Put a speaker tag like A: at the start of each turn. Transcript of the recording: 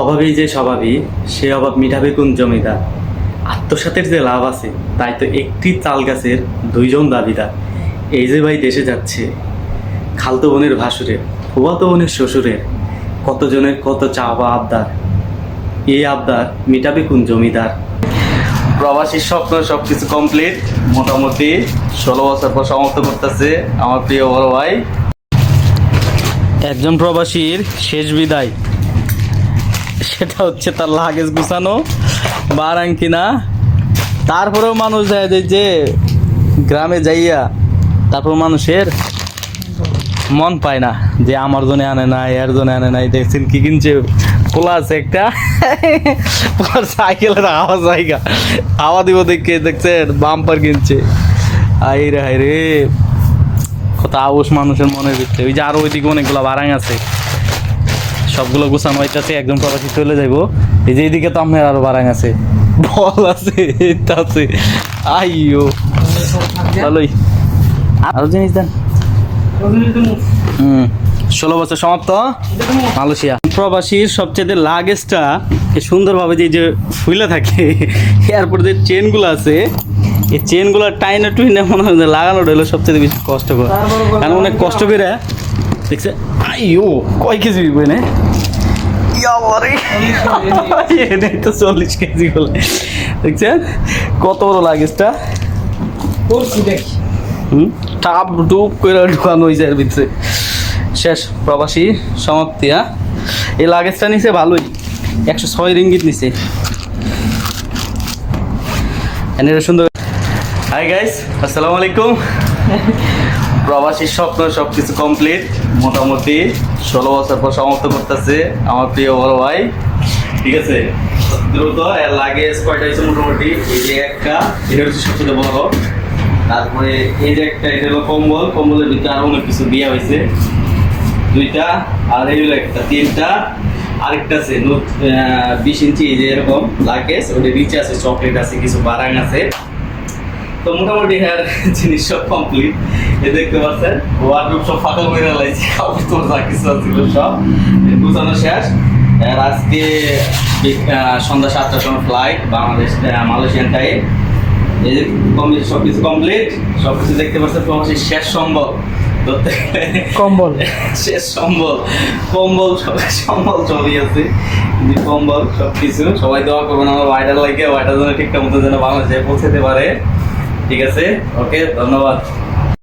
A: অভাবেই যে স্বভাবই সে অভাব মিটাবে কোন জমিদার? আত্মসাতের যে লাভ আছে তাই তো একটি তাল গাছের দুইজন দাবিদার। এই যে ভাই দেশে যাচ্ছে খালতো বোনের ভাসুরের ফুয়াতো বোনের শ্বশুরের কতজনের কত চাওয়া আবদার? এই আবদার মিটাবে কোন জমিদার? প্রবাসীর স্বপ্ন সব কিছু কমপ্লিট মোটামুটি ষোলো বছর পর সমাপ্ত করতেছে আমার প্রিয় বড় ভাই। একজন প্রবাসীর শেষ বিদায়। সেটা হচ্ছে তার লাগেজ গুছানো বারাং কিনা তারপরেও মানুষ যায় যে- গ্রামে যাইয়া তারপর মানুষের মন পায় না, যে আমার জন্য আনে নাই, এর জন্য আনে নাই, দেখছেন কি কিনছে? খোলা আছে একটা। সাইকেলের আওয়াজ জায়গা হাওয়া দিব দেখে, দেখছেন, বাম্পার কিনছে। আই রে হাই রে। কত আবস মানুষের মনের ভিতরে। ওই যে আরও ওইদিকে অনেকগুলো বারাং আছে। সবগুলো গুছানো হইতেছে একজন প্রবাসী চলে যাইবো। এই যে এইদিকে তো আপনার আরও বারাং আছে। বল আছে এটা আছে। আইও ভালোই। আরও জিনিস দেন। হুম ষোলো বছর সমাপ্ত। মালয়েশিয়া। প্রবাসীর সবচেয়ে লাগেজটা সুন্দরভাবে যে যে ফুলে থাকে এরপর যে চেনগুলো আছে এই চেনগুলো টাইনে টুইনে মনে হয় লাগানোটা হলো সবচেয়ে বেশি কষ্টকর। কারণ অনেক কষ্ট করে দেখছে? আইও কয় কেজি এটাই তো চল্লিশ কেজি বলে দেখছেন কত বড় লাগেজটা? হুম? টাপ ডুব করে ঢুকানো হয়েছে এর ভিতরে। শেষ প্রবাসী সমাপ্তি হ্যাঁ? এই লাগেজটা নিছে ভালোই। একশো ছয় রিঙ্গিত নিছে। সুন্দর হাই গাইস আসসালামু আলাইকুম। প্রবাসীর স্বপ্ন সব কিছু কমপ্লিট মোটামুটি ষোলো বছর পর সমাপ্ত করতেছে আমার প্রিয় বড় ভাই। ঠিক আছে? দ্রুত এর লাগেজ কয়টা হয়েছে মোটামুটি, এই যে একটা, এটা হচ্ছে সবচেয়ে বড়। তারপরে এই যে একটা, এটা হলো কম্বল, কম্বলের ভিতরে আরও অনেক কিছু দেওয়া হয়েছে। দুইটা, আর এই হলো একটা, তিনটা, আরেকটা আছে বিশ ইঞ্চি, এই যে এরকম লাগেজ ওটা নিচে আছে চকলেট আছে, কিছু বারাং আছে। তো মোটামুটি হ্যাঁ জিনিস সব কমপ্লিট এ দেখতে পাচ্ছেন ওয়ার্ডরোব সব ফাঁকা করে লাইছি কাপড় তো যা কিছু ছিল সব। গুছানো শেষ। আর আজকে সন্ধ্যা সাতটার সময় ফ্লাইট বাংলাদেশ মালয়েশিয়ান টাইম এই যে কমপ্লিট সব কিছু কমপ্লিট সব কিছু দেখতে পাচ্ছেন প্রবাসী শেষ সম্ভব
B: কম্বল।
A: শেষ সম্বল। কম্বল সম্বল সবই আছে। কম্বল সব কিছু সবাই দোয়া করবেন আমার ওয়াইডার লাগে ওয়াইডার যেন ঠিকঠাক মতো যেন বাংলাদেশে পৌঁছাতে পারে। ঠিক আছে? ওকে ধন্যবাদ।